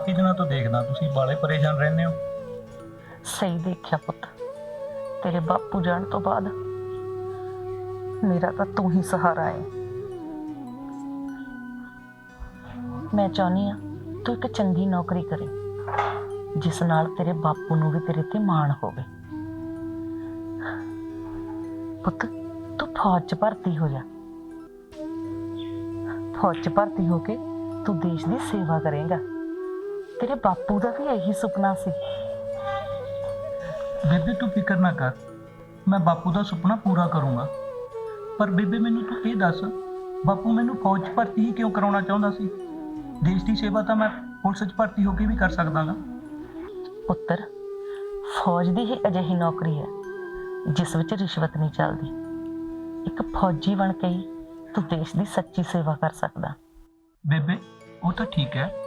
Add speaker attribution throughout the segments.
Speaker 1: ਕਾਫੀ ਦਿਨਾਂ ਤੋਂ ਦੇਖਦਾ, ਤੁਸੀਂ ਬਾਲੇ ਪਰੇਸ਼ਾਨ ਰਹਿੰਦੇ ਹੋ।
Speaker 2: ਸਹੀ ਦੇਖਿਆ ਪੁੱਤ, ਤੇਰੇ ਬਾਪੂ ਜਾਣ ਤੋਂ ਬਾਅਦ ਮੇਰਾ ਤਾਂ ਤੂੰ ਹੀ ਸਹਾਰਾ ਹੈ ਮੈਂ ਚਾਹੁੰਦੀ ਆ ਤੂੰ ਇੱਕ ਚੰਗੀ ਨੌਕਰੀ ਕਰੇ, ਜਿਸ ਨਾਲ ਤੇਰੇ ਬਾਪੂ ਨੂੰ ਵੀ ਤੇਰੇ ਤੇ ਮਾਣ ਹੋਵੇ। ਪੁੱਤ, ਤੂੰ ਫੌਜ 'ਚ ਭਰਤੀ ਹੋ ਜਾ। ਫੌਜ 'ਚ ਭਰਤੀ ਹੋ ਕੇ ਤੂੰ ਦੇਸ਼ ਦੀ ਸੇਵਾ ਕਰੇਂਗਾ। ਤੇਰੇ ਬਾਪੂ ਦਾ ਵੀ ਇਹੀ ਸੁਪਨਾ ਸੀ।
Speaker 1: ਬੇਬੇ ਤੂੰ ਫਿਕਰ ਨਾ ਕਰ। ਮੈਂ ਬਾਪੂ ਦਾ ਸੁਪਨਾ ਪੂਰਾ ਕਰੂੰਗਾ। ਪਰ ਬੇਬੇ ਮੈਨੂੰ ਤੂੰ ਇਹ ਦੱਸ ਬਾਪੂ ਮੈਨੂੰ ਫੌਜ 'ਚ ਭਰਤੀ ਹੀ ਕਿਉਂ ਕਰਾਉਣਾ ਚਾਹੁੰਦਾ ਸੀ? ਦੇਸ਼ ਦੀ ਸੇਵਾ ਤਾਂ ਮੈਂ ਪੁਲਿਸ 'ਚ ਭਰਤੀ ਹੋ ਕੇ ਵੀ ਕਰ ਸਕਦਾਗਾ।
Speaker 2: ਪੁੱਤਰ ਫੌਜ ਦੀ ਹੀ ਅਜਿਹੀ ਨੌਕਰੀ ਹੈ ਜਿਸ ਵਿੱਚ ਰਿਸ਼ਵਤ ਨਹੀਂ ਚੱਲਦੀ। ਇੱਕ ਫੌਜੀ ਬਣ ਕੇ ਹੀ ਤੂੰ ਦੇਸ਼ ਦੀ ਸੱਚੀ ਸੇਵਾ ਕਰ ਸਕਦਾ।
Speaker 1: ਬੇਬੇ ਉਹ ਤਾਂ ਠੀਕ ਹੈ।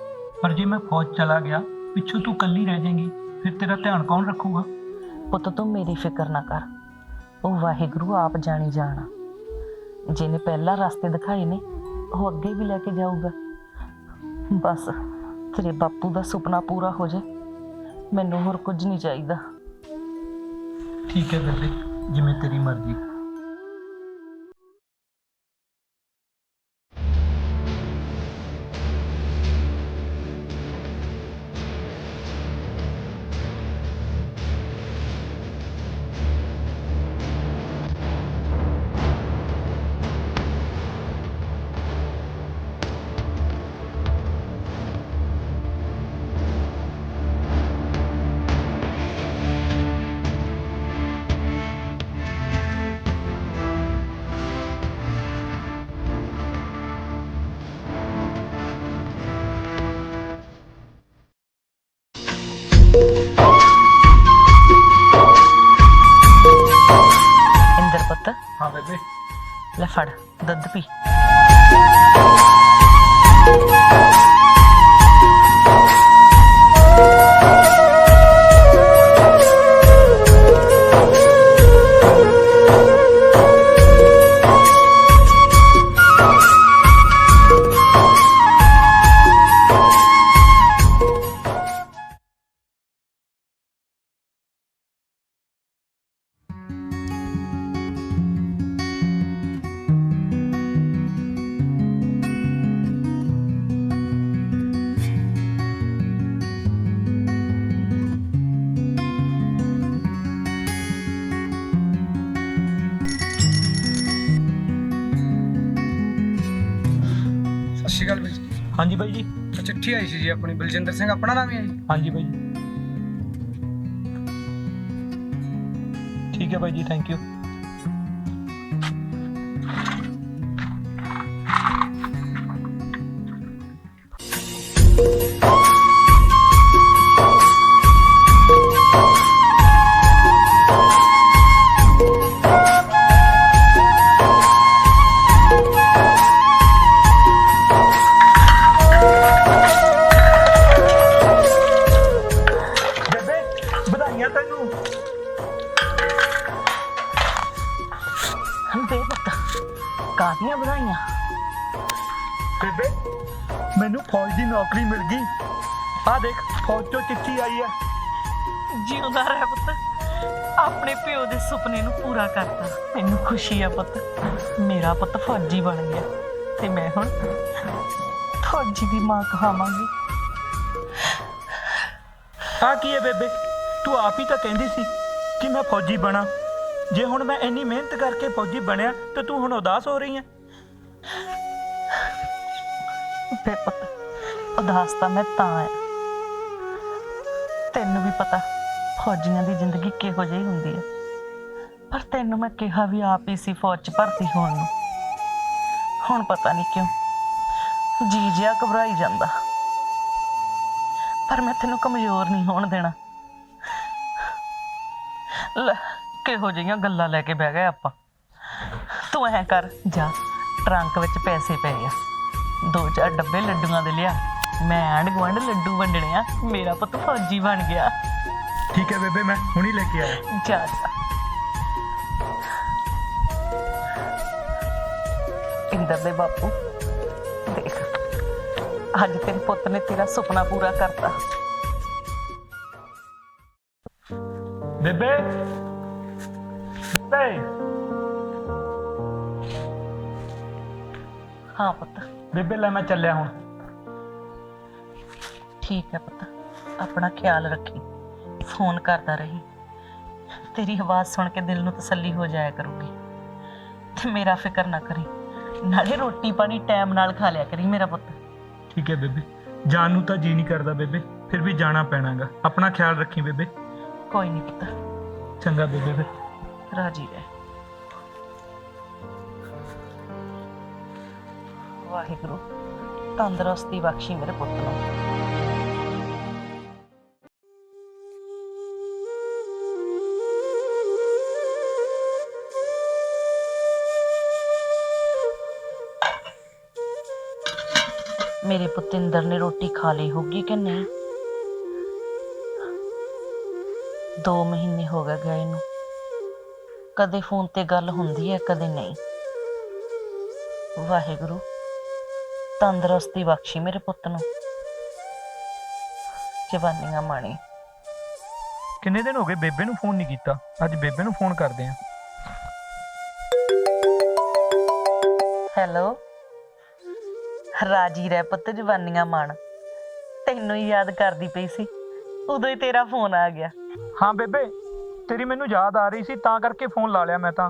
Speaker 1: ਪਰ ਜੇ ਮੈਂ ਫੌਜ ਚਲਾ ਗਿਆ ਪਿੱਛੋਂ ਤੂੰ ਇਕੱਲੀ ਰਹਿ ਜਾਏਂਗੀ ਫਿਰ ਤੇਰਾ ਧਿਆਨ ਕੌਣ ਰੱਖੂਗਾ?
Speaker 2: ਪੁੱਤ ਤੂੰ ਮੇਰੀ ਫਿਕਰ ਨਾ ਕਰ। ਉਹ ਵਾਹਿਗੁਰੂ ਆਪ ਜਾਣੀ ਜਾਣਾ ਜਿਹਨੇ ਪਹਿਲਾ ਰਸਤੇ ਦਿਖਾਏ ਨੇ ਉਹ ਅੱਗੇ ਵੀ ਲੈ ਕੇ ਜਾਊਗਾ। ਬਸ ਤੇਰੇ ਬਾਪੂ ਦਾ ਸੁਪਨਾ ਪੂਰਾ ਹੋ ਜਾਏ ਮੈਨੂੰ ਹੋਰ ਕੁਝ ਨਹੀਂ ਚਾਹੀਦਾ।
Speaker 1: ਠੀਕ ਹੈ ਬੇਬੇ ਜਿਵੇਂ ਤੇਰੀ ਮਰਜ਼ੀ।
Speaker 3: ਜੀ, ਆਪਣੀ ਬਲਜਿੰਦਰ ਸਿੰਘ, ਆਪਣਾ ਨਾਮ ਹੀ ਹੈ ਜੀ?
Speaker 1: ਹਾਂਜੀ ਬਾਈ ਜੀ। ਠੀਕ ਹੈ ਬਾਈ ਜੀ ਥੈਂਕ ਯੂ
Speaker 2: ਖੁਸ਼ੀ ਆ ਪੁੱਤ। ਮੇਰਾ ਪੁੱਤ ਫੌਜੀ ਬਣ ਗਿਆ। ਤੇ ਮੈਂ ਹੁਣ ਫੌਜੀ ਦੀ ਮਾਂ ਕਹਾਵਾਂਗੀ।
Speaker 1: ਆ ਕੀ ਹੈ ਬੇਬੇ? ਤੂੰ ਆਪ ਹੀ ਤਾਂ ਕਹਿੰਦੀ ਸੀ ਕਿ ਮੈਂ ਫੌਜੀ ਬਣਾ। ਜੇ ਹੁਣ ਮੈਂ ਇੰਨੀ ਮਿਹਨਤ ਕਰਕੇ ਫੌਜੀ ਬਣਿਆ ਤੇ ਤੂੰ ਹੁਣ ਉਦਾਸ ਹੋ ਰਹੀ ਹੈ?
Speaker 2: ਤੇ ਪੁੱਤ ਉਦਾਸ ਤਾਂ ਮੈਂ ਤਾਂ ਆ ਤੈਨੂੰ ਵੀ ਪਤਾ ਫੌਜੀਆਂ ਦੀ ਜ਼ਿੰਦਗੀ ਕਿਹੋ ਜਿਹੀ ਹੁੰਦੀ ਹੈ। ਪਰ ਤੈਨੂੰ ਮੈਂ ਕਿਹਾ ਵੀ ਆਪ ਹੀ ਸੀ ਫੌਜ 'ਚ ਭਰਤੀ ਹੋਣ ਨੂੰ ਹੁਣ ਪਤਾ ਨਹੀਂ ਕਿਉਂ ਜੀ ਜਿਆ ਘਬਰਾਈ ਜਾਂਦਾ ਪਰ ਮੈਂ ਤੈਨੂੰ ਕਮਜ਼ੋਰ ਨਹੀਂ ਹੋਣ ਦੇਣਾ ਲੈ ਕਿਹੋ ਜਿਹੀਆਂ ਗੱਲਾਂ ਲੈ ਕੇ ਬਹਿ ਗਏ ਆਪਾਂ ਤੂੰ ਐ ਕਰ ਜਾ ਟਰੰਕ ਵਿੱਚ ਪੈਸੇ ਪਏ ਆ ਦੋ ਚਾਰ ਡੱਬੇ ਲੱਡੂਆਂ ਦੇ ਲਿਆ ਮੈਂ ਆਂਢ ਗੁਆਂਢ ਲੱਡੂ ਵੰਡਣੇ ਆ ਮੇਰਾ ਪੁੱਤ ਫੌਜੀ ਬਣ ਗਿਆ
Speaker 1: ਠੀਕ ਹੈ ਬੇਬੇ ਮੈਂ ਹੁਣੀ ਲੈ ਕੇ ਆਇਆ
Speaker 2: ਜਾ ਜਾ ਇੰਦਰ ਦੇ ਬਾਪੂ ਦੇਖ ਅੱਜ ਤੇਰੇ ਪੁੱਤ ਨੇ ਤੇਰਾ ਸੁਪਨਾ ਪੂਰਾ ਕਰਤਾ
Speaker 1: ਬੇਬੇ ਬੇਬੇ
Speaker 2: ਹਾਂ ਪੁੱਤ
Speaker 1: ਬੇਬੇ ਲੈ ਮੈਂ ਚੱਲਿਆ ਹੁਣ
Speaker 2: ਠੀਕ ਹੈ ਪੁੱਤ ਆਪਣਾ ਖਿਆਲ ਰੱਖੀ ਫੋਨ ਕਰਦਾ ਰਹੀ ਤੇਰੀ ਆਵਾਜ਼ ਸੁਣ ਕੇ ਦਿਲ ਨੂੰ ਤਸੱਲੀ ਹੋ ਜਾਇਆ ਕਰੂਗੀ ਤੇ ਮੇਰਾ ਫਿਕਰ ਨਾ ਕਰੀ ਨਾਲੇ ਰੋਟੀ ਪਾਣੀ ਟਾਈਮ ਨਾਲ ਖਾ ਲਿਆ ਕਰੀ ਮੇਰਾ ਪੁੱਤ।
Speaker 1: ਠੀਕ ਹੈ ਬੇਬੇ। ਜਾਣ ਨੂੰ ਤਾਂ ਜੀ ਨਹੀਂ ਕਰਦਾ ਬੇਬੇ। ਫਿਰ ਵੀ ਜਾਣਾ ਪੈਣਾਗਾ। ਆਪਣਾ ਖਿਆਲ ਰੱਖੀ ਬੇਬੇ।
Speaker 2: ਕੋਈ ਨਹੀਂ ਪੁੱਤ।
Speaker 1: ਚੰਗਾ ਬੇਬੇ ਫਿਰ।
Speaker 2: ਰਾਜੀ ਰਹਿ। ਵਾਹਿਗੁਰੂ। ਤੰਦਰੁਸਤੀ ਬਖਸ਼ੀ ਮੇਰੇ ਪੁੱਤ ਨੂੰ। ਮੇਰੇ ਪੁੱਤਿੰਦਰ ਨੇ ਰੋਟੀ ਖਾ ਲਈ ਹੋਗੀ ਕਿ ਨਹੀਂ? 2 ਮਹੀਨੇ ਹੋ ਗਏ ਗਏ ਨੂੰ। ਕਦੇ ਫੋਨ ਤੇ ਗੱਲ ਹੁੰਦੀ ਹੈ ਕਦੇ ਨਹੀਂ। ਵਾਹਿਗੁਰੂ ਤੰਦਰੁਸਤੀ ਬਖਸ਼ੀ ਮੇਰੇ ਪੁੱਤ ਨੂੰ। ਜਵਾਨੀਆਂ ਮਾਣੀ।
Speaker 1: ਕਿੰਨੇ ਦਿਨ ਹੋ ਗਏ ਬੇਬੇ ਨੂੰ ਫੋਨ ਨਹੀਂ ਕੀਤਾ? ਅੱਜ ਬੇਬੇ ਨੂੰ ਫੋਨ ਕਰਦੇ ਆ
Speaker 2: ਹੈਲੋ? ਰਾਜੀ ਰਹਿ ਪੁੱਤ ਜਵਾਨੀਆਂ ਮਾਣ। ਤੈਨੂੰ ਹੀ ਯਾਦ ਕਰਦੀ ਪਈ ਸੀ। ਉਦੋਂ ਹੀ ਤੇਰਾ ਫੋਨ ਆ ਗਿਆ।
Speaker 1: ਹਾਂ ਬੇਬੇ ਤੇਰੀ ਮੈਨੂੰ ਯਾਦ ਆ ਰਹੀ ਸੀ ਤਾਂ ਕਰਕੇ ਫੋਨ ਲਾ ਲਿਆ ਮੈਂ ਤਾਂ।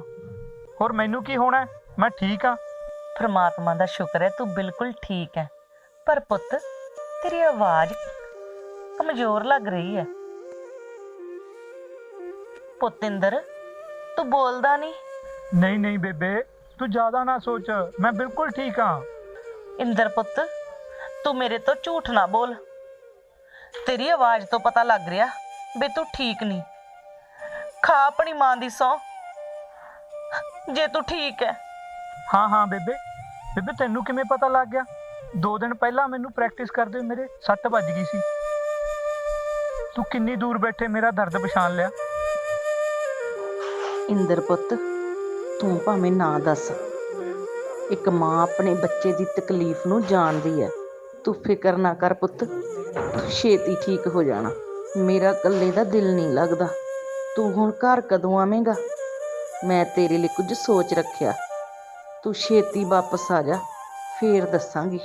Speaker 1: ਹੋਰ ਮੈਨੂੰ ਕੀ ਹੋਣਾ ਹੈ? ਮੈਂ ਠੀਕ ਆ
Speaker 2: ਪ੍ਰਮਾਤਮਾ ਦਾ ਸ਼ੁਕਰ ਹੈ ਤੂੰ ਬਿਲਕੁਲ ਠੀਕ ਹੈ। ਪਰ ਪੁੱਤ ਤੇਰੀ ਆਵਾਜ਼ ਕਮਜ਼ੋਰ ਲੱਗ ਰਹੀ ਹੈ। ਪੁੱਤਿੰਦਰ ਤੂੰ ਬੋਲਦਾ ਨਹੀਂ।
Speaker 1: ਨਹੀਂ ਨਹੀਂ ਬੇਬੇ ਤੂੰ ਜ਼ਿਆਦਾ ਨਾ ਸੋਚ। ਮੈਂ ਬਿਲਕੁਲ ਠੀਕ ਆ
Speaker 2: ਇੰਦਰ ਪੁੱਤ ਤੂੰ ਮੇਰੇ ਤੋਂ ਝੂਠ ਨਾ ਬੋਲ। ਤੇਰੀ ਆਵਾਜ਼ ਤੋਂ ਪਤਾ ਲੱਗ ਰਿਹਾ ਵੀ ਤੂੰ ਠੀਕ ਨਹੀਂ। ਖਾ ਆਪਣੀ ਮਾਂ ਦੀ ਸੌ ਜੇ ਤੂੰ ਠੀਕ ਹੈ
Speaker 1: ਹਾਂ ਹਾਂ ਬੇਬੇ। ਬੇਬੇ ਤੈਨੂੰ ਕਿਵੇਂ ਪਤਾ ਲੱਗ ਗਿਆ? ਦੋ ਦਿਨ ਪਹਿਲਾਂ ਮੈਨੂੰ ਪ੍ਰੈਕਟਿਸ ਕਰਦੇ ਹੋਏ ਮੇਰੇ ਸੱਟ ਵੱਜ ਗਈ ਸੀ। ਤੂੰ ਕਿੰਨੀ ਦੂਰ ਬੈਠੇ ਮੇਰਾ ਦਰਦ ਪਛਾਣ ਲਿਆ।
Speaker 2: ਇੰਦਰ ਪੁੱਤ ਤੂੰ ਭਾਵੇਂ ਨਾ ਦੱਸ। ਇੱਕ ਮਾਂ ਆਪਣੇ ਬੱਚੇ ਦੀ ਤਕਲੀਫ ਨੂੰ ਜਾਣਦੀ ਹੈ। ਤੂੰ ਫਿਕਰ ਨਾ ਕਰ ਪੁੱਤ, ਛੇਤੀ ਠੀਕ ਹੋ ਜਾਣਾ। ਮੇਰਾ ਇਕੱਲੇ ਦਾ ਦਿਲ ਨਹੀਂ ਲੱਗਦਾ। ਤੂੰ ਹੁਣ ਘਰ ਕਦੋਂ ਆਵੇਂਗਾ? ਮੈਂ ਤੇਰੇ ਲਈ ਕੁਝ ਸੋਚ ਰੱਖਿਆ। ਤੂੰ ਛੇਤੀ ਵਾਪਸ ਆ ਜਾ, ਫੇਰ ਦੱਸਾਂਗੀ।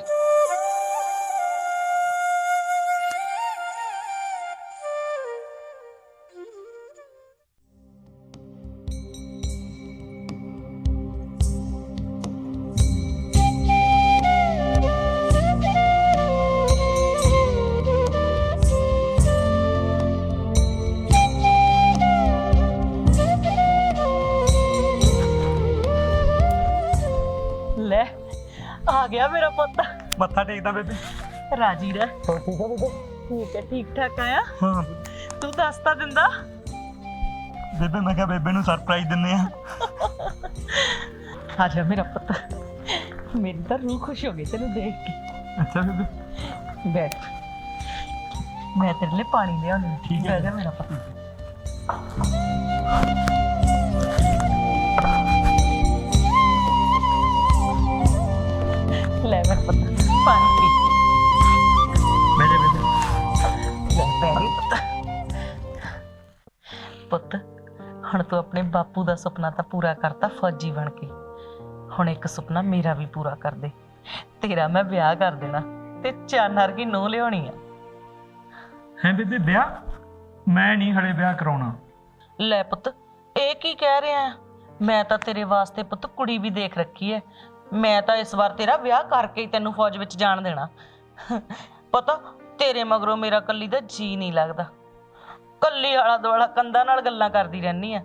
Speaker 1: ਬੇਬੇ?
Speaker 2: ਰਾਜੀ ਰਹਿ।
Speaker 1: ਹੋਰ ਠੀਕ ਆ ਬੇਬੇ?
Speaker 2: ਠੀਕ ਹੈ ਠੀਕ ਠਾਕ ਆਇਆ?
Speaker 1: ਹਾਂ।
Speaker 2: ਤੂੰ ਦੱਸ ਤਾਂ ਦਿੰਦਾ।
Speaker 1: ਬੇਬੇ ਮੈਂ ਕਿਹਾ ਬੇਬੇ ਨੂੰ ਸਰਪ੍ਰਾਈਜ਼ ਦਿੰਨੇ ਆ
Speaker 2: ਆ ਜਾ ਮੇਰਾ ਪੁੱਤ। ਮੇਰੀ ਤਾਂ ਰੂਹ ਖੁਸ਼ ਹੋ ਗਈ ਤੈਨੂੰ ਦੇਖ ਕੇ।
Speaker 1: ਅੱਛਾ ਬੇਬੇ।
Speaker 2: ਬੈਠ। ਮੈਂ ਤੇਰੇ ਲਈ ਪਾਣੀ ਲਿਆਉਣੀ।
Speaker 1: ਠੀਕ ਹੈ।
Speaker 2: ਜਾ ਮੇਰਾ ਪੁੱਤ। ਲੈ ਮੇਰਾ ਪੁੱਤ ਪਾਣੀ। ਪੁੱਤ ਹੁਣ ਤੂੰ ਆਪਣੇ ਬਾਪੂ ਦਾ ਸੁਪਨਾ ਤਾਂ ਪੂਰਾ ਕਰਤਾ ਫੌਜੀ ਬਣ ਕੇ। ਹੁਣ ਇੱਕ ਸੁਪਨਾ ਮੇਰਾ ਵੀ ਪੂਰਾ ਕਰ ਦੇ। ਤੇਰਾ ਮੈਂ ਵਿਆਹ ਕਰ ਦੇਣਾ ਤੇ ਚਾਨਰ ਕੀ ਨੋ ਲਿਆਉਣੀ ਆ।
Speaker 1: ਹੈ ਬੇਬੇ ਵਿਆਹ? ਮੈਂ ਨਹੀਂ ਹਲੇ ਵਿਆਹ ਕਰਾਉਣਾ।
Speaker 2: ਲੈ ਪੁੱਤ ਇਹ ਕੀ ਕਹਿ ਰਿਹਾ? ਮੈਂ ਤਾਂ ਤੇਰੇ ਵਾਸਤੇ ਪੁੱਤ ਕੁੜੀ ਵੀ ਦੇਖ ਰੱਖੀ ਹੈ। ਮੈਂ ਤਾਂ ਇਸ ਵਾਰ ਤੇਰਾ ਵਿਆਹ ਕਰਕੇ ਹੀ ਤੈਨੂੰ ਫੌਜ ਵਿੱਚ ਜਾਣ ਦੇਣਾ। ਪਤਾ ਤੇਰੇ ਮਗਰੋਂ ਮੇਰਾ ਕੱਲੀ ਦਾ ਜੀ ਨਹੀਂ ਲੱਗਦਾ। ਕੱਲੀ ਆਲਾ ਦੁਆਲਾ ਕੰਧਾਂ ਨਾਲ ਗੱਲਾਂ ਕਰਦੀ ਰਹਿਨੀ ਆ।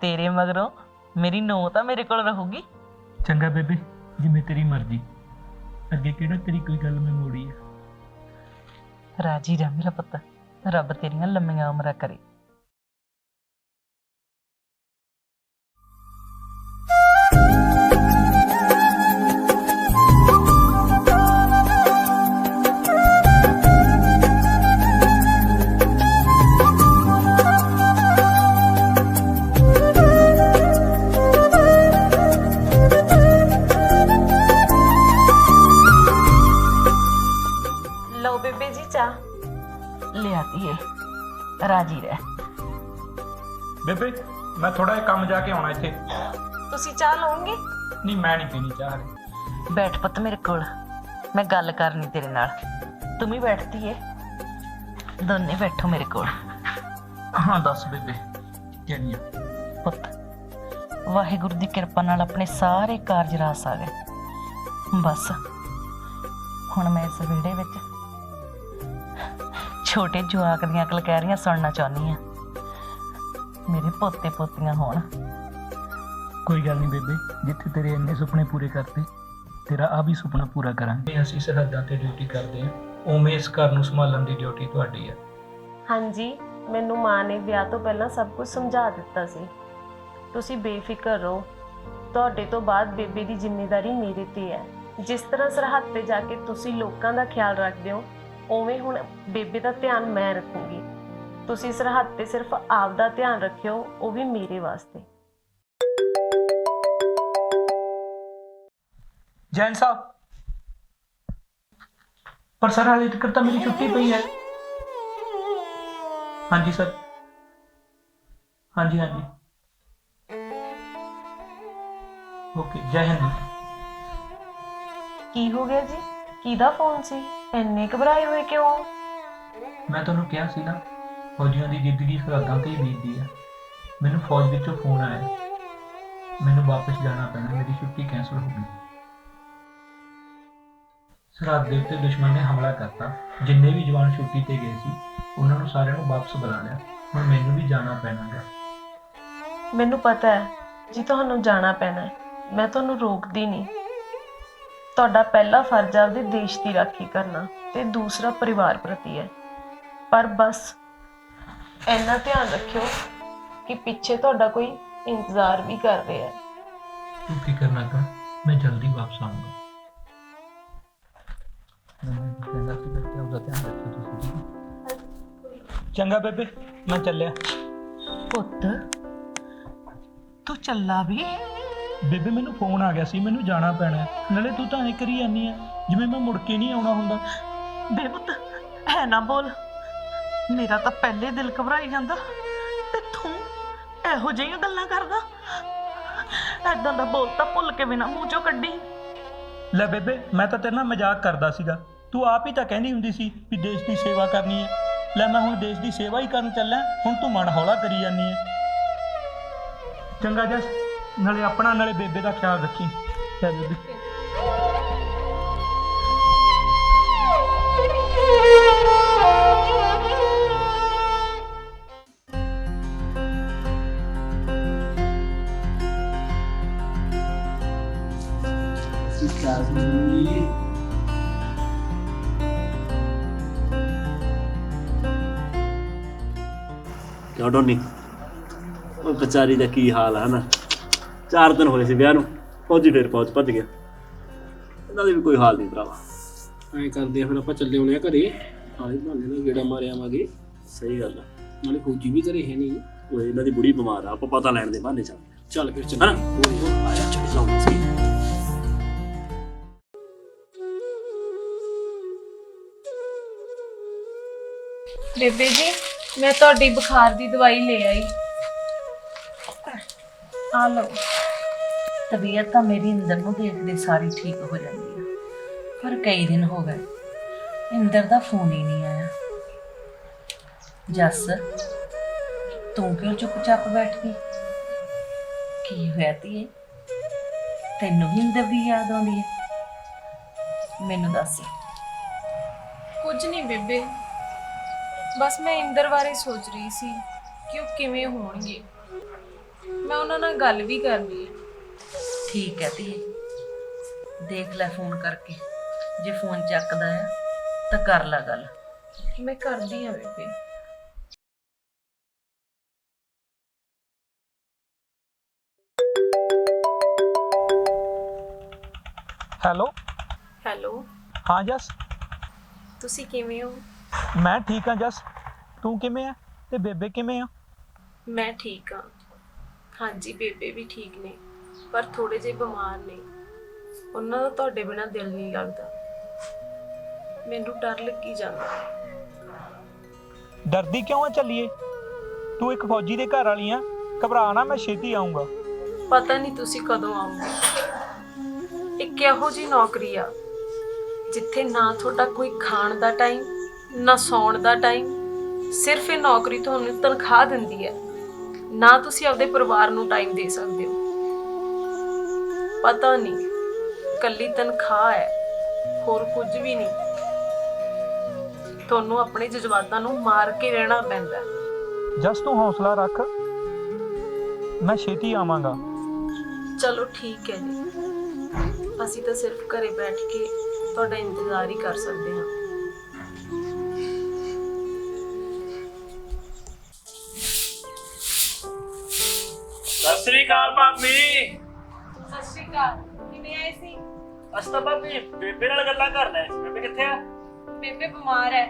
Speaker 2: ਤੇਰੇ ਮਗਰੋਂ ਮੇਰੀ ਨੋ ਤਾਂ ਮੇਰੇ ਕੋਲ ਰਹੂਗੀ।
Speaker 1: ਚੰਗਾ ਬੇਬੇ ਜਿਵੇਂ ਤੇਰੀ ਮਰਜ਼ੀ। ਅੱਗੇ ਕਿਹੜਾ ਤੇਰੀ ਕੋਈ ਗੱਲ ਮੈਂ ਮੋੜੀ ਆ?
Speaker 2: ਰਾਜੀ ਰਹਿ ਮੇਰਾ ਪੁੱਤ। ਰੱਬ ਤੇਰੀਆਂ ਲੰਮੀਆਂ ਉਮਰਾਂ ਕਰੇ।
Speaker 1: ਬੇਬੇ ਮੈਂ ਥੋੜਾ ਜਿਹਾ ਕੰਮ ਜਾ ਕੇ ਆਉਣਾ ਇੱਥੇ।
Speaker 4: ਤੁਸੀਂ ਚਾਹ ਲਓਗੇ?
Speaker 1: ਨਹੀਂ ਮੈਂ ਨਹੀਂ ਪੀਣੀ ਚਾਹ ਹਲੇ
Speaker 2: ਬੈਠ ਪੁੱਤ ਮੇਰੇ ਕੋਲ। ਮੈਂ ਗੱਲ ਕਰਨੀ ਤੇਰੇ ਨਾਲ। ਤੂੰ ਵੀ ਬੈਠਦੀ ਏ ਦੋਨੇ ਬੈਠੋ ਮੇਰੇ ਕੋਲ।
Speaker 1: ਹਾਂ ਦੱਸ ਬੇਬੇ ਕਿਹੜੀ ਆ
Speaker 2: ਪੁੱਤ ਵਾਹਿਗੁਰੂ ਦੀ ਕਿਰਪਾ ਨਾਲ ਆਪਣੇ ਸਾਰੇ ਕਾਰਜ ਰਾਸ ਆ ਗਏ। ਬਸ ਹੁਣ ਮੈਂ ਇਸ ਵਿਹੜੇ ਵਿੱਚ ਛੋਟੇ ਜਵਾਕ ਦੀਆਂ ਕਲਕੈਰੀਆਂ ਸੁਣਨਾ ਚਾਹੁੰਦੀ ਆ ਮੇਰੇ ਪੋਤੇ ਪੋਤੀਆਂ ਹੋਣ।
Speaker 1: ਕੋਈ ਗੱਲ ਨਹੀਂ ਬੇਬੇ ਜਿੱਥੇ ਤੇਰੇ ਇੰਨੇ ਸੁਪਨੇ ਪੂਰੇ ਕਰਤੇ ਤੇਰਾ ਆ ਵੀ ਸੁਪਨਾ ਪੂਰਾ ਕਰਾਂਗੇ। ਅਸੀਂ ਸਰਹੱਦਾਂ ਤੇ ਡਿਊਟੀ ਕਰਦੇ ਹਾਂ। ਉਵੇਂ ਇਸ ਘਰ ਨੂੰ ਸੰਭਾਲਣ ਦੀ ਡਿਊਟੀ ਤੁਹਾਡੀ ਹੈ
Speaker 4: ਹਾਂਜੀ ਮੈਨੂੰ ਮਾਂ ਨੇ ਵਿਆਹ ਤੋਂ ਪਹਿਲਾਂ ਸਭ ਕੁਝ ਸਮਝਾ ਦਿੱਤਾ ਸੀ। ਤੁਸੀਂ ਬੇਫਿਕਰ ਰਹੋ। ਤੁਹਾਡੇ ਤੋਂ ਬਾਅਦ ਬੇਬੇ ਦੀ ਜ਼ਿੰਮੇਵਾਰੀ ਮੇਰੇ ਤੇ ਹੈ। ਜਿਸ ਤਰ੍ਹਾਂ ਸਰਹੱਦ ਤੇ ਜਾ ਕੇ ਤੁਸੀਂ ਲੋਕਾਂ ਦਾ ਖਿਆਲ ਰੱਖਦੇ ਹੋ ਉਵੇਂ ਹੁਣ ਬੇਬੇ ਦਾ ਧਿਆਨ ਮੈਂ ਰੱਖੂੰਗੀ। ਤੁਸੀਂ ਸਰਹੱਦ ਤੇ ਸਿਰਫ ਆਪ ਦਾ ਧਿਆਨ ਰੱਖਿਓ ਉਹ ਵੀ ਮੇਰੇ ਵਾਸਤੇ।
Speaker 1: ਜੈਨ ਸਾਹਿਬ ਪਰ ਸਰ ਹਾਲੇ ਤੱਕ ਤਾਂ ਮੇਰੀ ਛੁੱਟੀ ਪਈ ਹੈ। ਹਾਂਜੀ ਸਰ। ਹਾਂਜੀ ਹਾਂਜੀ। ਓਕੇ ਜੈ ਹਿੰਦ।
Speaker 4: ਕੀ ਹੋ ਗਿਆ ਜੀ? ਕਿਹਦਾ ਫੋਨ ਸੀ? ਇੰਨੇ ਘਬਰਾਏ ਹੋਏ ਕਿਉਂ?
Speaker 1: ਮੈਂ ਤੁਹਾਨੂੰ ਕਿਹਾ ਸੀ ਨਾ ਫੌਜੀਆਂ ਦੀ ਜ਼ਿੰਦਗੀ ਸਰਹੱਦਾਂ ਤੇ ਹੀ ਬੀਤਦੀ ਹੈ ਮੈਨੂੰ ਫੌਜ ਵਿੱਚੋਂ ਫੋਨ ਆਇਆ। ਮੈਨੂੰ ਵਾਪਸ ਜਾਣਾ ਪੈਣਾ। ਮੇਰੀ ਛੁੱਟੀ ਕੈਂਸਲ ਹੋ ਗਈ। ਸਰਹੱਦ ਦੇ ਉੱਤੇ ਦੁਸ਼ਮਣ ਨੇ ਹਮਲਾ ਕਰਤਾ। ਜਿੰਨੇ ਵੀ ਜਵਾਨ ਛੁੱਟੀ ਤੇ ਗਏ ਸੀ, ਉਹਨਾਂ ਨੂੰ ਸਾਰਿਆਂ ਨੂੰ ਵਾਪਸ ਬੁਲਾ ਲਿਆ। ਹੁਣ ਮੈਨੂੰ ਵੀ ਜਾਣਾ ਪੈਣਾਗਾ
Speaker 4: ਮੈਨੂੰ ਪਤਾ ਹੈ ਜੀ ਤੁਹਾਨੂੰ ਜਾਣਾ ਪੈਣਾ ਹੈ। ਮੈਂ ਤੁਹਾਨੂੰ ਰੋਕਦੀ ਨਹੀਂ। ਤੁਹਾਡਾ ਪਹਿਲਾ ਫਰਜ਼ ਹੈ ਆਪਦੇ ਦੇਸ਼ ਦੀ ਰਾਖੀ ਕਰਨਾ ਤੇ ਦੂਸਰਾ ਪਰਿਵਾਰ ਪ੍ਰਤੀ ਹੈ। ਪਰ ਬਸ ਇੰਨਾ ਧਿਆਨ ਰੱਖਿਓ ਕਿ ਪਿੱਛੇ ਤੁਹਾਡਾ ਕੋਈ ਇੰਤਜ਼ਾਰ ਵੀ ਕਰ ਰਿਹਾ ਹੈ।
Speaker 1: ਤੂੰ ਫਿਕਰ ਨਾ ਕਰ ਮੈਂ ਜਲਦੀ ਵਾਪਸ ਆਊਂਗਾ। ਮੈਂ ਕਹਿੰਦਾ ਸੀ ਕਿ ਉਹਦਾ ਧਿਆਨ ਰੱਖੋ ਤੁਸੀਂ ਠੀਕ ਹੈ? ਚੰਗਾ ਬੇਬੇ ਮੈਂ ਚੱਲਿਆ।
Speaker 2: ਪੁੱਤ ਤੂੰ ਚੱਲਾ ਵੀ।
Speaker 1: ਬੇਬੇ ਮੈਨੂੰ ਫੋਨ ਆ ਗਿਆ ਸੀ ਮੈਨੂੰ ਜਾਣਾ ਪੈਣਾ ਹੈ। ਨਾਲੇ ਤੂੰ ਤਾਂ ਐ ਕਰੀ ਜਾਂਦੀ ਆ ਜਿਵੇਂ ਮੈਂ ਮੁੜ ਕੇ ਨਹੀਂ ਆਉਣਾ ਹੁੰਦਾ।
Speaker 2: ਬੇਬੁੱਤ ਹੈ ਨਾ ਬੋਲ। ਮੇਰਾ ਤਾਂ ਪਹਿਲੇ ਦਿਲ ਘਬਰਾਈ ਜਾਂਦਾ ਤੇ ਤੂੰ ਇਹੋ ਜਿਹੀਆਂ ਗੱਲਾਂ ਕਰਦਾ। ਐਦਾਂ ਦਾ ਬੋਲ ਤਾਂ ਭੁੱਲ ਕੇ ਬਿਨਾ ਮੂੰਹ ਚੋਂ ਕੱਢੀ।
Speaker 1: ਲੈ ਬੇਬੇ, ਮੈਂ ਤਾਂ ਤੇਰੇ ਨਾਲ ਮਜ਼ਾਕ ਕਰਦਾ ਸੀਗਾ। ਤੂੰ ਆਪ ਹੀ ਤਾਂ ਕਹਿੰਦੀ ਹੁੰਦੀ ਸੀ ਵੀ ਦੇਸ਼ ਦੀ ਸੇਵਾ ਕਰਨੀ ਹੈ। ਲੈ ਮੈਂ ਹੁਣ ਦੇਸ਼ ਦੀ ਸੇਵਾ ਹੀ ਕਰਨ ਚੱਲਾਂ ਹੁਣ ਤੂੰ ਮਨ ਹੌਲਾ ਕਰੀ ਜਾਂਦੀ ਹੈ। ਚੰਗਾ ਜਸ, ਨਾਲੇ ਆਪਣਾ ਨਾਲੇ ਬੇਬੇ ਦਾ ਖਿਆਲ ਰੱਖੀ। ਲੈ ਬੇਬੇ।
Speaker 5: ਕਿਉਂ ਡੋਨੀ? ਉਹ ਵਿਚਾਰੀ ਦਾ ਕੀ ਹਾਲ ਹੈ ਨਾ ਚਾਰ ਦਿਨ ਹੋਏ ਸੀ ਵਿਆਹ ਨੂੰ ਫੌਜੀ ਫੇਰ ਪਹੁੰਚ ਭੱਜ ਗਿਆ। ਇਹਨਾਂ ਦੇ ਵੀ ਕੋਈ ਹਾਲ ਨਹੀਂ ਭਰਾਵਾ।
Speaker 6: ਐਂ ਕਰਦੇ ਆ ਫਿਰ ਆਪਾਂ ਚੱਲੇ ਆਉਣੇ ਆ ਘਰੇ। ਨਾਲੇ ਬਹਾਨੇ ਨਾਲ ਗੇੜਾ ਮਾਰਿਆ ਆਵਾਂਗੇ।
Speaker 5: ਸਹੀ ਗੱਲ ਆ।
Speaker 6: ਨਾਲੇ ਫੌਜੀ ਵੀ ਘਰੇ ਹੈ ਨਹੀਂ।
Speaker 5: ਉਹ ਇਹਨਾਂ ਦੀ ਬੁੜੀ ਬਿਮਾਰ ਆ ਆਪਾਂ ਪਤਾ ਲੈਣ ਦੇ ਬਹਾਨੇ ਚੱਲ
Speaker 6: ਚੱਲ ਫਿਰ
Speaker 5: ਹਨਾ?
Speaker 6: ਚੱਲ
Speaker 5: ਆ ਜਾ ਚੱਲ ਜਾਓ
Speaker 4: ਬੇਬੇ ਜੀ ਮੈਂ ਤੁਹਾਡੀ ਬੁਖਾਰ ਦੀ ਦਵਾਈ ਲੈ ਆਈ। ਆ ਲਓ।
Speaker 2: ਤਬੀਅਤ ਤਾਂ ਮੇਰੀ ਇੰਦਰ ਨੂੰ ਦੇਖਦੇ ਸਾਰੀ ਠੀਕ ਹੋ ਜਾਂਦੀ ਹੈ ਪਰ ਕਈ ਦਿਨ ਹੋ ਗਏ ਇੰਦਰ ਦਾ ਫੋਨ ਹੀ ਨਹੀਂ ਆਇਆ। ਜੱਸ ਤੂੰ ਕਿਉਂ ਚੁੱਪਚਾਪ ਬੈਠ ਗਈ? ਕੀ ਹੋਇਆ ਧੀਏ? ਤੈਨੂੰ ਵੀ ਇੰਦਰ ਦੀ ਯਾਦ ਆਉਂਦੀ ਹੈ? ਮੈਨੂੰ ਦੱਸ।
Speaker 7: ਕੁਝ ਨਹੀਂ ਬੇਬੇ ਬਸ ਮੈਂ ਇੰਦਰ ਬਾਰੇ ਸੋਚ ਰਹੀ ਸੀ ਕਿ ਉਹ ਕਿਵੇਂ ਹੋਣਗੇ। ਮੈਂ ਉਹਨਾਂ ਨਾਲ ਗੱਲ ਵੀ ਕਰਨੀ ਹੈ।
Speaker 2: ਠੀਕ ਹੈ ਧੀਏ। ਦੇਖ ਲੈ ਫੋਨ ਕਰਕੇ। ਜੇ ਫੋਨ ਚੱਕਦਾ ਹੈ ਤਾਂ ਕਰ ਲੈ ਗੱਲ।
Speaker 7: ਮੈਂ ਕਰਦੀ ਹਾਂ ਬੇਬੇ।
Speaker 1: ਹੈਲੋ।
Speaker 7: ਹੈਲੋ।
Speaker 1: ਹਾਂ ਜਸ।
Speaker 7: ਤੁਸੀਂ ਕਿਵੇਂ ਹੋ?
Speaker 1: ਮੈਂ ਠੀਕ ਹਾਂ ਜਸ। ਤੂੰ ਕਿਵੇਂ ਆ? ਤੇ ਬੇਬੇ ਕਿਵੇਂ ਆ?
Speaker 7: ਮੈਂ ਠੀਕ ਹਾਂ। ਹਾਂਜੀ ਬੇਬੇ ਵੀ ਠੀਕ ਨੇ ਪਰ ਥੋੜੇ ਜਿਹੇ ਬਿਮਾਰ ਨੇ। ਉਹਨਾਂ ਦਾ ਤੁਹਾਡੇ ਬਿਨਾਂ ਦਿਲ ਨਹੀਂ ਲੱਗਦਾ। ਮੈਨੂੰ ਡਰ ਲੱਗੀ ਜਾਂਦਾ।
Speaker 1: ਡਰਦੀ ਕਿਉਂ ਆ ਚੱਲੀਏ ਤੂੰ ਇੱਕ ਫੌਜੀ ਦੇ ਘਰ ਵਾਲੀ ਆ। ਘਬਰਾ ਨਾ ਮੈਂ ਛੇਤੀ ਆਉਂਗਾ
Speaker 7: ਪਤਾ ਨਹੀਂ ਤੁਸੀਂ ਕਦੋਂ ਇੱਕ ਇਹੋ ਜੀ ਨੌਕਰੀ ਆ ਜਿੱਥੇ ਨਾ ਤੁਹਾਡਾ ਕੋਈ ਖਾਣ ਦਾ ਟਾਈਮ ਨਾ ਸੌਣ ਦਾ ਟਾਈਮ ਸਿਰਫ ਇਹ ਨੌਕਰੀ ਤੁਹਾਨੂੰ ਤਨਖਾਹ ਦਿੰਦੀ ਹੈ। ਨਾ ਤੁਸੀਂ ਆਪਦੇ ਪਰਿਵਾਰ ਨੂੰ ਟਾਈਮ ਦੇ ਸਕਦੇ ਹੋ। ਪਤਾ ਨਹੀਂ ਕੱਲੀ ਤਨਖਾਹ ਹੈ ਹੋਰ ਕੁਝ ਵੀ ਨਹੀਂ। ਤੁਹਾਨੂੰ ਆਪਣੇ ਜਜ਼ਬਾਤਾਂ ਨੂੰ ਮਾਰ ਕੇ ਰਹਿਣਾ ਪੈਂਦਾ। ਹੈ
Speaker 1: ਜਸ ਤੂੰ ਹੌਸਲਾ ਰੱਖ। ਮੈਂ ਛੇਤੀ ਆਵਾਂਗਾ।
Speaker 7: ਚਲੋ ਠੀਕ ਹੈ ਜੀ। ਅਸੀਂ ਤਾਂ ਸਿਰਫ ਘਰੇ ਬੈਠ ਕੇ ਤੁਹਾਡਾ ਇੰਤਜ਼ਾਰ ਹੀ ਕਰ ਸਕਦੇ ਹਾਂ।
Speaker 5: ਸਤਿ ਸ੍ਰੀ ਅਕਾਲ ਭਾਬੀ।
Speaker 7: ਸਤਿ ਸ਼੍ਰੀ ਅਕਾਲ। ਕਿਵੇਂ ਆਏ ਸੀ?
Speaker 5: ਅਸਤਾ ਭਾਬੀ ਬੇਬੇ ਨਾਲ ਗੱਲਾਂ ਕਰਨਾ ਸੀ। ਬੇਬੇ ਕਿੱਥੇ ਆ?
Speaker 7: ਬੇਬੇ ਬਿਮਾਰ ਹੈ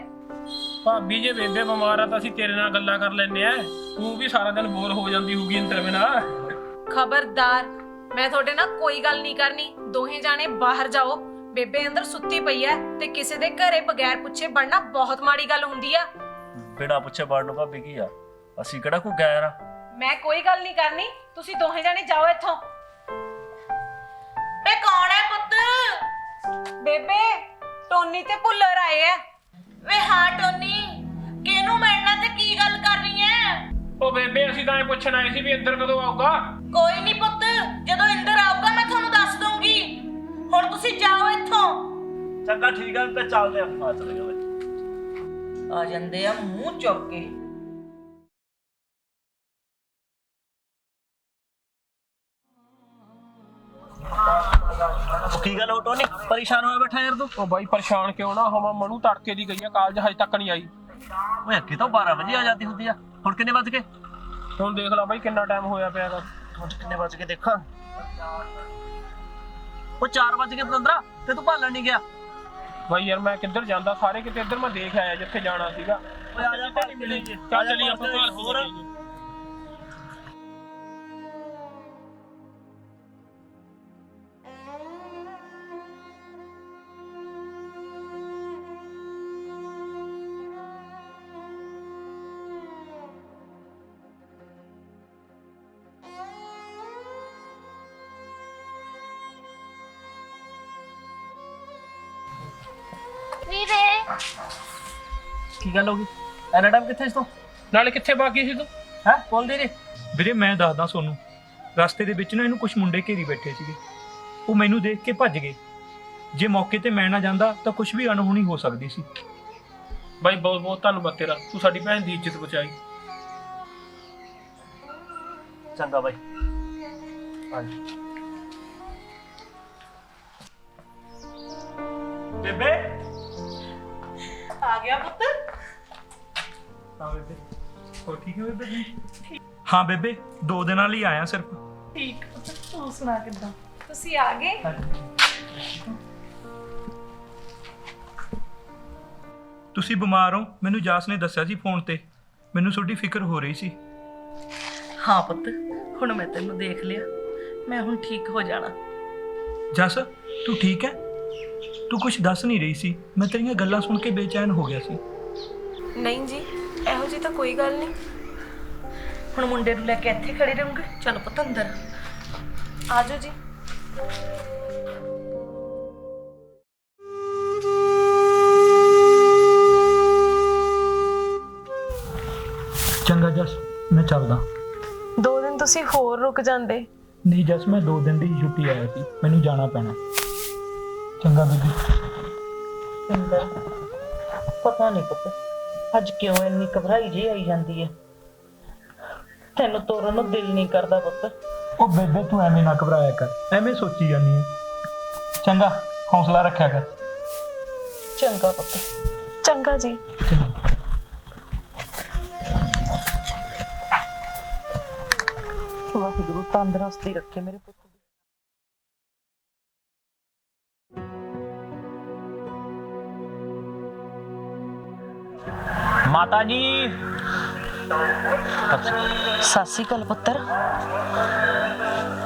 Speaker 6: ਭਾਬੀ ਜੇ ਬੇਬੇ ਬਿਮਾਰ ਆ ਤਾਂ ਅਸੀਂ ਤੇਰੇ ਨਾਲ ਗੱਲਾਂ ਕਰ ਲੈਨੇ ਆ। ਤੂੰ ਵੀ ਸਾਰਾ ਦਿਨ ਬੋਰ ਹੋ ਜਾਂਦੀ ਹੋਊਗੀ ਅੰਦਰ ਬਿਨਾ।
Speaker 7: ਖਬਰਦਾਰ ਮੈਂ ਤੁਹਾਡੇ ਨਾਲ ਕੋਈ ਗੱਲ ਨਹੀਂ ਕਰਨੀ। ਦੋਹੇ ਜਾਣੇ ਬਾਹਰ ਜਾਓ। ਬੇਬੇ ਅੰਦਰ ਸੁੱਤੀ ਪਈ ਹੈ ਤੇ ਕਿਸੇ ਦੇ ਘਰੇ ਬਗੈਰ ਪੁੱਛੇ ਵੜਨਾ ਬਹੁਤ ਮਾੜੀ ਗੱਲ ਹੁੰਦੀ ਆ।
Speaker 5: ਬਿਨਾ ਪੁੱਛੇ ਬਾੜ ਨੂੰ ਭਾਬੀ ਕੀ ਆ? ਅਸੀਂ ਕਿਹੜਾ ਕੋਈ ਗੈਰ ਆ?
Speaker 7: ਮੈਂ ਕੋਈ ਗੱਲ ਨਹੀਂ ਕਰਨੀ। ਤੁਸੀਂ ਦੋਹੇ ਜਾਣੇ ਜਾਓ ਇੱਥੋਂ। ਬੇ ਕੌਣ ਹੈ ਪੁੱਤ? ਬੇਬੇ ਟੋਨੀ ਤੇ ਭੁੱਲਰ ਆਏ ਐ
Speaker 2: ਵੇ ਹਾਂ ਟੋਨੀ ਕਿਹਨੂੰ ਮਿਲਣਾ ਤੇ ਕੀ ਗੱਲ ਕਰਨੀ ਹੈ
Speaker 6: ਉਹ ਬੇਬੇ ਅਸੀਂ ਤਾਂ ਇਹ ਪੁੱਛਣ ਆਏ ਸੀ ਵੀ ਅੰਦਰ ਕਦੋਂ ਆਊਗਾ।
Speaker 2: ਕੋਈ ਨਹੀਂ ਪੁੱਤ ਜਦੋਂ ਇੰਦਰ ਆਊਗਾ ਮੈਂ ਤੁਹਾਨੂੰ ਦੱਸ ਦੂੰਗੀ ਹੁਣ ਤੁਸੀਂ ਜਾਓ ਇੱਥੋਂ।
Speaker 5: ਚੰਗਾ ਠੀਕ ਆ ਤੇ ਚੱਲਦੇ ਆ ਆ ਚਲੇ
Speaker 2: ਆ ਜਾਂਦੇ ਆ ਮੂੰਹ ਚੁੱਕ ਕੇ।
Speaker 5: ਕੀ ਗੱਲ ਹੋ ਟੋਨੀ ਪਰੇਸ਼ਾਨ ਹੋਇਆ ਬੈਠਾ ਯਾਰ ਤੂੰ।
Speaker 6: ਉਹ ਬਾਈ ਪਰੇਸ਼ਾਨ ਕਿਉਂ ਨਾ ਹੋਵਾਂ? ਮਨੂ ਤੜਕੇ ਦੀ ਗਈ ਆ ਕਾਲਜ ਹਜੇ ਤੱਕ ਨਹੀਂ ਆਈ।
Speaker 5: ਓਏ ਅੱਗੇ ਤਾਂ 12 ਵਜੇ ਆ ਜਾਂਦੀ ਹੁੰਦੀ ਆ। ਹੁਣ ਕਿੰਨੇ ਵੱਜ ਗਏ?
Speaker 6: ਹੁਣ ਦੇਖ ਲੈ ਬਾਈ ਕਿੰਨਾ ਟਾਈਮ ਹੋਇਆ ਪਿਆ ਗਾ
Speaker 5: ਹੁਣ ਕਿੰਨੇ ਵੱਜ ਗਏ ਦੇਖਾਂ। ਉਹ 4 ਵੱਜ ਗਏ ਪਤੰਦਰਾ ਤੇ ਤੂੰ ਭਾਲਣ ਨਹੀਂ ਗਿਆ।
Speaker 6: ਬਾਈ ਯਾਰ ਮੈਂ ਕਿੱਧਰ ਜਾਂਦਾ? ਸਾਰੇ ਕਿਤੇ ਇੱਧਰ ਮੈਂ ਦੇਖ ਆਇਆ ਜਿੱਥੇ ਜਾਣਾ ਸੀਗਾ।
Speaker 5: ਓਏ ਆ ਜਾ ਭਾਲ ਮਿਲੇ
Speaker 6: ਚੱਲ ਚਲੀ ਆਪਾਂ ਭਾਲ
Speaker 5: ਹੋਰ ਕੀ ਗੱਲ ਹੋ ਗਈ? ਐਨਾ ਟਾਈਮ ਕਿੱਥੇ ਸੀ ਤੂੰ?
Speaker 6: ਨਾਲੇ ਕਿੱਥੇ ਬਾਕੀ ਸੀ ਤੂੰ?
Speaker 5: ਹੈ? ਬੋਲਦੀ ਨਹੀਂ
Speaker 1: ਵੀਰੇ ਮੈਂ ਦੱਸਦਾ ਸੋਨੂੰ। ਰਸਤੇ ਦੇ ਵਿੱਚ ਨਾ ਇਹਨੂੰ ਕੁਝ ਮੁੰਡੇ ਘੇਰੀ ਬੈਠੇ ਸੀਗੇ। ਉਹ ਮੈਨੂੰ ਦੇਖ ਕੇ ਭੱਜ ਗਏ। ਜੇ ਮੌਕੇ ਤੇ ਮੈਂ ਨਾ ਜਾਂਦਾ ਤਾਂ ਕੁਝ ਵੀ ਅਣਹੋਣੀ ਹੋ ਸਕਦੀ ਸੀ।
Speaker 6: ਬਾਈ ਬਹੁਤ ਬਹੁਤ ਧੰਨਵਾਦ ਤੇਰਾ। ਤੂੰ ਸਾਡੀ ਭੈਣ ਦੀ ਇੱਜ਼ਤ ਬਚਾਈ।
Speaker 5: ਚੰਗਾ ਬਾਈ। ਹਾਂਜੀ। ਬੇਬੇ।
Speaker 2: ਆ ਗਿਆ ਪੁੱਤ।
Speaker 1: ਹਾਂ ਬੇਬੇ ਹੋ ਠੀਕ ਹੈ ਬੇਬੇ ਜੀ? ਹਾਂ ਬੇਬੇ ਦੋ ਦਿਨਾਂ ਲਈ ਆਇਆ ਸਿਰਫ।
Speaker 7: ਠੀਕ ਤੂੰ ਸੁਣਾ ਕਿੱਦਾਂ? ਤੁਸੀਂ ਆ ਗਏ?
Speaker 1: ਤੁਸੀਂ ਬਿਮਾਰ ਹੋ ਮੈਨੂੰ ਜਾਸ ਨੇ ਦੱਸਿਆ ਸੀ ਫੋਨ ਤੇ। ਮੈਨੂੰ ਤੁਹਾਡੀ ਫਿਕਰ ਹੋ ਰਹੀ ਸੀ।
Speaker 2: ਹਾਂ ਪੁੱਤ ਹੁਣ ਮੈਂ ਤੈਨੂੰ ਦੇਖ ਲਿਆ। ਮੈਂ ਹੁਣ ਠੀਕ ਹੋ ਜਾਣਾ।
Speaker 1: ਜਸ ਤੂੰ ਠੀਕ ਹੈ? ਤੂੰ ਕੁਝ ਦੱਸ ਨਹੀਂ ਰਹੀ ਸੀ। ਮੈਂ ਤੇਰੀਆਂ ਗੱਲਾਂ ਸੁਣ ਕੇ ਬੇਚੈਨ ਹੋ ਗਿਆ ਸੀ।
Speaker 7: ਨਹੀਂ ਜੀ ਇਹੋ ਜੀ ਤਾਂ ਕੋਈ ਗੱਲ ਨਹੀਂ।
Speaker 2: ਹੁਣ ਮੁੰਡੇ ਨੂੰ ਲੈ ਕੇ ਇੱਥੇ ਖੜੇ ਰਹੂੰਗੇ। ਚਲ ਪੁੱਤ ਅੰਦਰ।
Speaker 7: ਆਜੋ ਜੀ।
Speaker 1: ਚੰਗਾ ਜਸ ਮੈਂ ਚੱਲਦਾ।
Speaker 7: ਦੋ ਦਿਨ ਤੁਸੀਂ ਹੋਰ ਰੁਕ ਜਾਂਦੇ।
Speaker 1: ਨਹੀਂ ਜਸ ਮੈਂ ਦੋ ਦਿਨ ਦੀ ਛੁੱਟੀ ਆਇਆ ਸੀ। ਮੈਨੂੰ ਜਾਣਾ ਪੈਣਾ। ਚੰਗਾ ਬੀਬੀ।
Speaker 2: ਇੰਦਰ ਪਤਾ ਨਹੀਂ ਪੁੱਤ ਅੱਜ ਕਿਉਂ ਇੰਨੀ ਘਬਰਾਈ ਜਿਹੀ ਆਈ ਜਾਂਦੀ ਹੈ ਤੈਨੂੰ ਤੋਰਨ ਨੂੰ ਦਿਲ ਨਹੀਂ ਕਰਦਾ ਪੁੱਤ।
Speaker 1: ਉਹ ਬੇਬੇ ਤੂੰ ਐਵੇਂ ਨਾ ਘਬਰਾਇਆ ਕਰ ਐਵੇਂ ਸੋਚੀ ਜਾਂਦੀ ਹੈ ਚੰਗਾ ਹੌਸਲਾ ਰੱਖਿਆ ਕਰ।
Speaker 2: ਚੰਗਾ ਪੁੱਤ।
Speaker 7: ਚੰਗਾ ਜੀ।
Speaker 2: ਵਾਹਿਗੁਰੂ ਤੰਦਰੁਸਤੀ ਰੱਖੇ ਮੇਰੇ ਪੁੱਤ।
Speaker 3: ਮਾਤਾ ਜੀ।
Speaker 2: ਸਤਿ ਸ਼੍ਰੀ ਅਕਾਲ ਪੁੱਤਰ।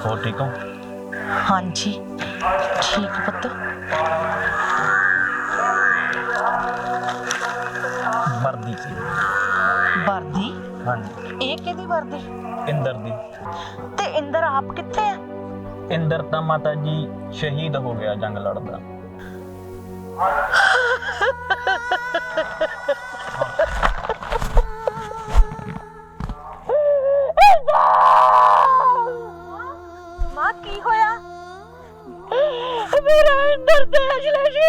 Speaker 5: ਹੋਰ ਠੀਕ ਹੋ?
Speaker 2: ਹਾਂਜੀ ਠੀਕ ਪੁੱਤ
Speaker 5: ਮਰਦੀ ਸੀ।
Speaker 8: ਹਾਂਜੀ।
Speaker 2: ਇਹ ਕਿਹਦੀ ਵਰਦੀ?
Speaker 8: ਇੰਦਰ ਦੀ।
Speaker 2: ਤੇ ਇੰਦਰ ਆਪ ਕਿੱਥੇ ਹੈ
Speaker 8: ਇੰਦਰ ਤਾਂ ਮਾਤਾ ਜੀ ਸ਼ਹੀਦ ਹੋ ਗਿਆ ਜੰਗ ਲੜਦਾ
Speaker 2: ਇੰਦਰ ਦੇਸ਼ ਲਈ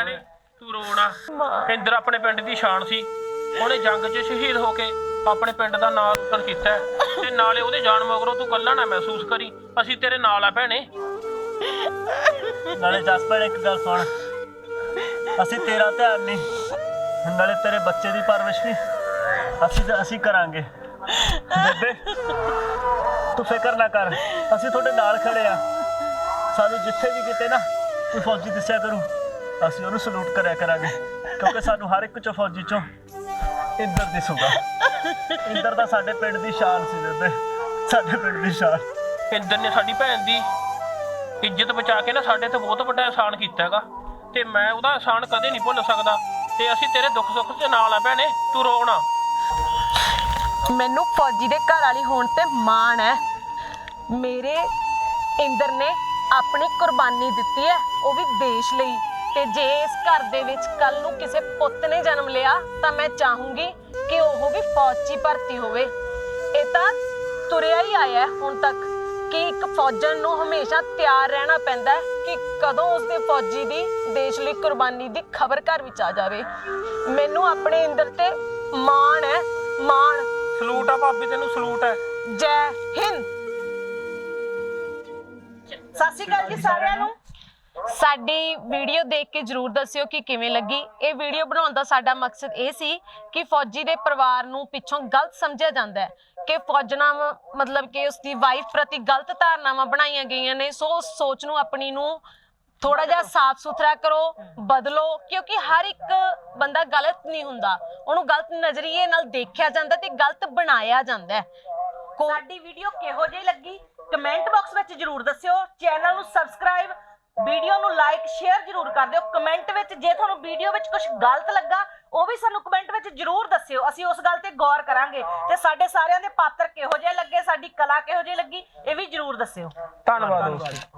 Speaker 6: ਭੈਣੇ ਤੂੰ ਰੋਣਾ ਇੰਦਰ ਆਪਣੇ ਪਿੰਡ ਦੀ ਸ਼ਾਨ ਸੀ। ਉਹਨੇ ਜੰਗ 'ਚ ਸ਼ਹੀਦ ਹੋ ਕੇ ਆਪਣੇ ਪਿੰਡ ਦਾ ਨਾਂ ਰੋਸ਼ਨ ਕੀਤਾ। ਹੈ। ਤੇ ਨਾਲੇ ਉਹਦੇ ਜਾਨ ਮਗਰੋਂ ਤੂੰ ਕੱਲਾ ਨਾ ਮਹਿਸੂਸ ਕਰੀ। ਅਸੀਂ ਤੇਰੇ ਨਾਲ ਆ ਭੈਣੇ।
Speaker 5: ਨਾਲੇ ਜਸਪਰ ਇੱਕ ਗੱਲ ਸੁਣ। ਅਸੀਂ ਤੇਰਾ ਧਿਆਨ ਨਹੀਂ। ਨਾਲੇ ਤੇਰੇ ਬੱਚੇ ਦੀ ਪਰਵਰਿਸ਼ ਵੀ ਅਸੀਂ ਅਸੀਂ ਕਰਾਂਗੇ। ਬੇਬੇ, ਤੂੰ ਫਿਕਰ ਨਾ ਕਰ। ਅਸੀਂ ਤੁਹਾਡੇ ਨਾਲ ਖੜੇ ਆ। ਸਾਨੂੰ ਜਿੱਥੇ ਵੀ ਕਿਤੇ ਨਾ ਕੋਈ ਫੌਜੀ ਦਿਸਿਆ ਕਰੂ। ਅਸੀਂ ਉਹਨੂੰ ਸਲੂਟ ਕਰਿਆ ਕਰਾਂਗੇ ਕਿਉਂਕਿ ਸਾਨੂੰ ਹਰ ਇੱਕ ਚੋਂ ਫੌਜੀ ਚੋਂ ਇੰਦਰ ਦਿਸੂਗਾ ਇੰਦਰ ਤਾਂ ਸਾਡੇ ਪਿੰਡ ਦੀ ਸ਼ਾਨ ਸੀ ਬੇਬੇ ਸਾਡੇ ਪਿੰਡ ਦੀ ਸ਼ਾਨ।
Speaker 6: ਇੰਦਰ ਨੇ ਸਾਡੀ ਭੈਣ ਦੀ ਇੱਜ਼ਤ ਬਚਾ ਕੇ ਨਾ ਸਾਡੇ ਤੇ ਬਹੁਤ ਵੱਡਾ ਅਹਿਸਾਨ ਕੀਤਾ ਹੈਗਾ। ਤੇ ਮੈਂ ਉਹਦਾ ਅਹਿਸਾਨ ਕਦੇ ਨਹੀਂ ਭੁੱਲ ਸਕਦਾ। ਤੇ ਅਸੀਂ ਤੇਰੇ ਦੁੱਖ ਸੁੱਖ 'ਚ ਨਾਲ ਆ ਭੈਣੇ ਤੂੰ ਰੋਣਾ
Speaker 4: ਮੈਨੂੰ ਫੌਜੀ ਦੇ ਘਰ ਵਾਲੀ ਹੋਣ ਤੇ ਮਾਣ ਹੈ। ਮੇਰੇ ਇੰਦਰ ਨੇ ਆਪਣੀ ਕੁਰਬਾਨੀ ਦਿੱਤੀ ਹੈ ਉਹ ਵੀ ਦੇਸ਼ ਲਈ। ਤੇ ਜੇ ਇਸ ਘਰ ਦੇ ਵਿੱਚ ਕੱਲ ਨੂੰ ਕਿਸੇ ਪੁੱਤ ਨੇ ਜਨਮ ਲਿਆ ਤਾਂ ਮੈਂ ਚਾਹੂੰਗੀ ਕਿ ਉਹ ਵੀ ਫੌਜ 'ਚ ਹੀ ਭਰਤੀ ਹੋਵੇ। ਇਹ ਤਾਂ ਤੁਰਿਆ ਹੀ ਆਇਆ ਹੈ ਹੁਣ ਤੱਕ ਕਿ ਇੱਕ ਫੌਜਣ ਨੂੰ ਹਮੇਸ਼ਾ ਤਿਆਰ ਰਹਿਣਾ ਪੈਂਦਾ ਹੈ ਕਿ ਕਦੋਂ ਉਸਦੇ ਫੌਜੀ ਦੀ ਦੇਸ਼ ਲਈ ਕੁਰਬਾਨੀ ਦੀ ਖਬਰ ਘਰ ਵਿੱਚ ਆ ਜਾਵੇ। ਮੈਨੂੰ ਆਪਣੇ ਇੰਦਰ ਤੇ ਮਾਣ ਹੈ ਮਾਣ।
Speaker 6: ਸਲੂਟ ਆ ਭਾਬੀ ਤੈਨੂੰ ਸਲੂਟ ਹੈ।
Speaker 4: ਜੈ ਹਿੰਦ।
Speaker 2: ਸਤਿ ਸ਼੍ਰੀ ਅਕਾਲ ਜੀ ਸਾਰਿਆਂ ਨੂੰ।
Speaker 4: ਸਾਡੀ ਵੀਡੀਓ ਦੇਖ ਕੇ ਜਰੂਰ ਦੱਸਿਓ ਕਿ ਕਿਵੇਂ ਲੱਗੀ। ਇਹ ਵੀਡੀਓ ਬਣਾਉਣ ਦਾ ਸਾਡਾ ਮਕਸਦ ਇਹ ਸੀ ਕਿ ਫੌਜੀ ਦੇ ਪਰਿਵਾਰ ਨੂੰ ਪਿੱਛੋਂ ਗਲਤ ਸਮਝਿਆ ਜਾਂਦਾ ਹੈ ਕਿ ਫੌਜਣਾ ਮਤਲਬ ਕਿ ਉਸਦੀ ਵਾਈਫ ਪ੍ਰਤੀ ਗਲਤ ਧਾਰਨਾਵਾਂ ਬਣਾਈਆਂ ਗਈਆਂ ਨੇ। ਸੋ ਉਸ ਸੋਚ ਨੂੰ ਆਪਣੀ ਨੂੰ ਥੋੜਾ ਜਿਹਾ ਸਾਫ਼ ਸੁਥਰਾ ਕਰੋ, ਬਦਲੋ, ਕਿਉਂਕਿ ਹਰ ਇੱਕ ਬੰਦਾ ਗਲਤ ਨਹੀਂ ਹੁੰਦਾ। ਉਹਨੂੰ ਗਲਤ ਨਜ਼ਰੀਏ ਨਾਲ ਦੇਖਿਆ ਜਾਂਦਾ ਤੇ ਗਲਤ ਬਣਾਇਆ ਜਾਂਦਾ
Speaker 2: ਸਾਡੀ ਵੀਡੀਓ ਕਿਹੋ ਜਿਹੀ ਲੱਗੀ? ਕਮੈਂਟ ਬਾਕਸ ਵਿੱਚ ਜਰੂਰ ਦੱਸਿਓ। ਚੈਨਲ ਨੂੰ ਸਬਸਕ੍ਰਾਈਬ ਵੀਡੀਓ ਨੂੰ ਲਾਈਕ ਸ਼ੇਅਰ ਜਰੂਰ ਕਰ ਦਿਓ। ਕਮੈਂਟ ਵਿੱਚ ਜੇ ਤੁਹਾਨੂੰ ਵੀਡੀਓ ਵਿੱਚ ਕੁਝ ਗਲਤ ਲੱਗਾ ਉਹ ਵੀ ਸਾਨੂੰ ਕਮੈਂਟ ਵਿੱਚ ਜਰੂਰ ਦੱਸਿਓ। ਅਸੀਂ ਉਸ ਗੱਲ ਤੇ ਗੌਰ ਕਰਾਂਗੇ ਤੇ ਸਾਡੇ ਸਾਰਿਆਂ ਦੇ ਪਾਤਰ ਕਿਹੋ ਜਿਹੇ ਲੱਗੇ ਸਾਡੀ ਕਲਾ ਕਿਹੋ ਜਿਹੀ ਲੱਗੀ ਇਹ ਵੀ ਜਰੂਰ ਦੱਸਿਓ।
Speaker 6: ਧੰਨਵਾਦ। ਦੋਸਤੋ